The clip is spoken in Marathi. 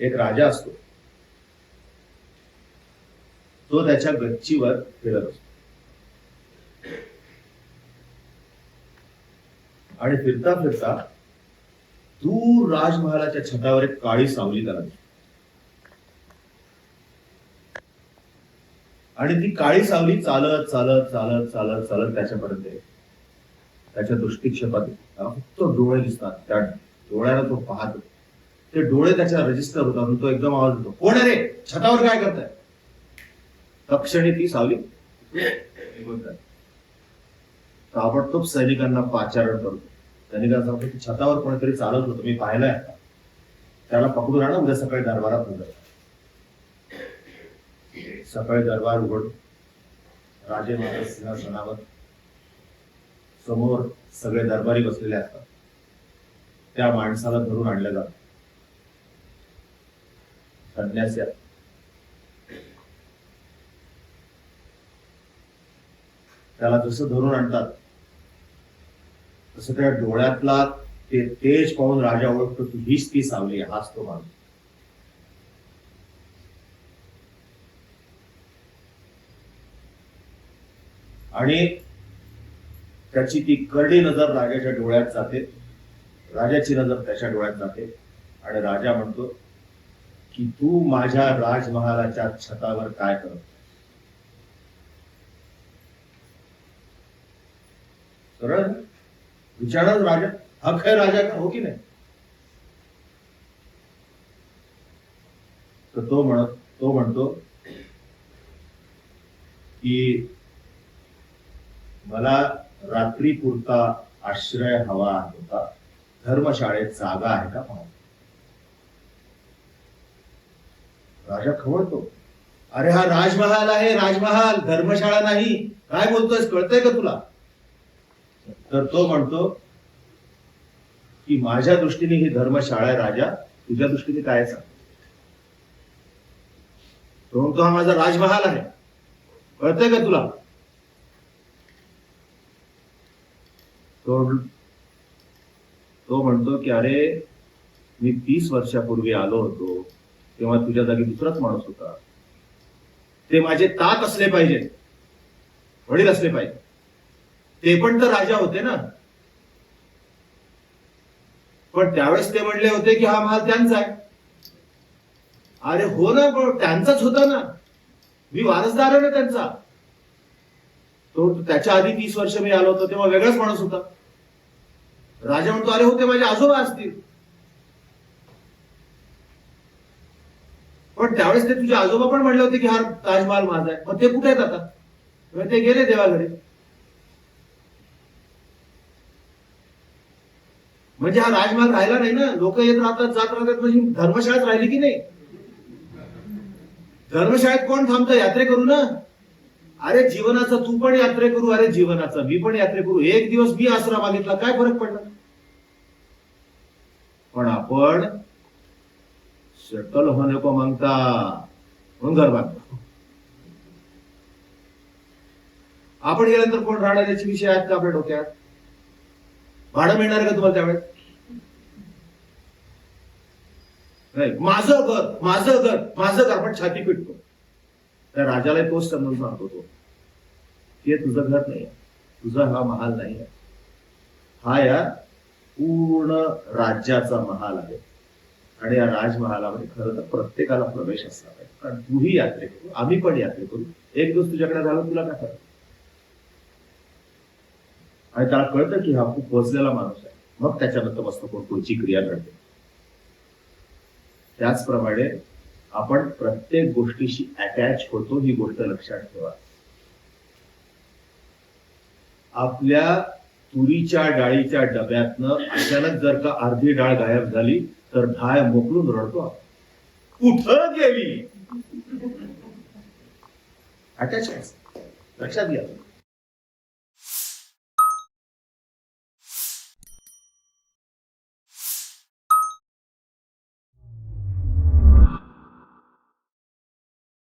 एक राजा असतो. तो त्याच्या गच्चीवर फिरत असतो. आणि फिरता फिरता दूर राजमहालाच्या छतावर एक काळी सावली त्याला आणि ती काळी सावली चालत चालत चालत चालत चालत त्याच्यापर्यंत त्याच्या दृष्टिक्षेपात फक्त डोळे दिसतात. त्या डोळ्याला तो पाहतो. ते डोळे त्याच्या रजिस्टर होतात. आणि तो एकदम आवाज होतो कोण रे? छतावर काय करताय? तक्षणी ती सावली. ताबडतोब सैनिकांना पाचारण करतो. सैनिकांना सांगतो की छतावर कोणीतरी चालत होतं मी पाहिलंय त्याला पकडून आणा उद्या सकाळी दरबारात उघड सकाळी दरबार उघड. राजे महाराज सिंहासनावर समोर सगळे दरबारी बसलेले असतात. त्या माणसाला धरून आणलं जात. संन्यासी त्याला जसं धरून आणतात तसं त्या डोळ्यातला ते तेज पाहून राजा ओळखतो की हीच ती सावली हाच तो माणूस. आणि त्याची ती करडी नजर राजाच्या डोळ्यात जाते राजाची नजर त्याच्या डोळ्यात जाते आणि राजा म्हणतो की तू माझ्या राजमहालाच्या छतावर काय करत? सरळ विचारणार राजा. हा खय राजा का? हो की नाही? तर तो म्हणत तो म्हणतो की मला रात्री पुरता आश्रय हवा होता. धर्मशाळेत जागा आहे का? पाहू राजा खवळतो. अरे हा राजमहाल आहे राजमहाल. धर्मशाळा नाही. काय बोलतोयस? कळतंय का तुला? तर तो म्हणतो की माझ्या दृष्टीने ही धर्मशाळा आहे राजा. तुझ्या दृष्टीने काय सांग. तो म्हणतो हा माझा राजमहाल आहे. कळतंय का तुला? तो तो म्हणतो की अरे मी तीस वर्षापूर्वी आलो होतो. तेव्हा तुझ्या जागी दुसराच माणूस होता. ते माझे तात असले पाहिजे. वडील असले पाहिजे. ते पण तर राजा होते ना. पण त्यावेळेस ते म्हणले होते की हा माल त्यांचा आहे. अरे हो ना पण त्यांचाच होता ना. मी वारसदार आहे ना त्यांचा. तो त्याच्या आधी तीस वर्ष मी आलो होतो तेव्हा वेगळाच माणूस होता. राजा म्हणतो अरे हो ते माझे आजोबा असतील. पण त्यावेळेस ते तुझे आजोबा पण म्हणले होते की हा ताजमहाल माझा आहे. मग ते कुठे आहेत आता? ते गेले देवाकडे म्हणजे हा राजमहाल राहिला नाही ना? लोक येत राहतात जात राहतात म्हणजे धर्मशाळेत राहिली की नाही? धर्मशाळेत कोण थांबतं? यात्रे करू ना? अरे जीवनाचा तू पण यात्रे करू अरे जीवनाचा मी पण यात्रे करू. एक दिवस मी आसरा मागितला काय फरक पडला? पण आपण सेटल होणे को मागता म्हणून घर बांधतो आपण गेल्यानंतर कोण राहणार याचे विषय आहेत का आपल्या डोक्यात भाडं मिळणार का तुम्हाला त्यावेळेस नाही माझं घर माझं घर माझं घर पण छाती पिटतो त्या राजाला तोच समजून सांगतो तो हे तुझं घर नाही तुझा हा महाल नाही आहे हा या पूर्ण राज्याचा महाल आहे आणि या राजमहालामध्ये खरं तर प्रत्येकाला प्रवेश असला पाहिजे कारण तूही यात्रे करू आम्ही पण यात्रे करू एक दिवस तुझ्याकडे झालं तुला काय आणि त्याला कळतं की हा खूप पोचलेला माणूस आहे. मग त्याच्यानंतर मस्त कोण पुढची क्रिया घडते. त्याचप्रमाणे आपण प्रत्येक गोष्टीशी अटॅच होतो ही गोष्ट लक्षात ठेवा. आपल्या तुरीच्या डाळीच्या डब्यातनं अचानक जर का अर्धी डाळ गायब झाली तर ढाय मोकळून रडतो आपण. कुठं गेली? अटॅच लक्षात घ्या.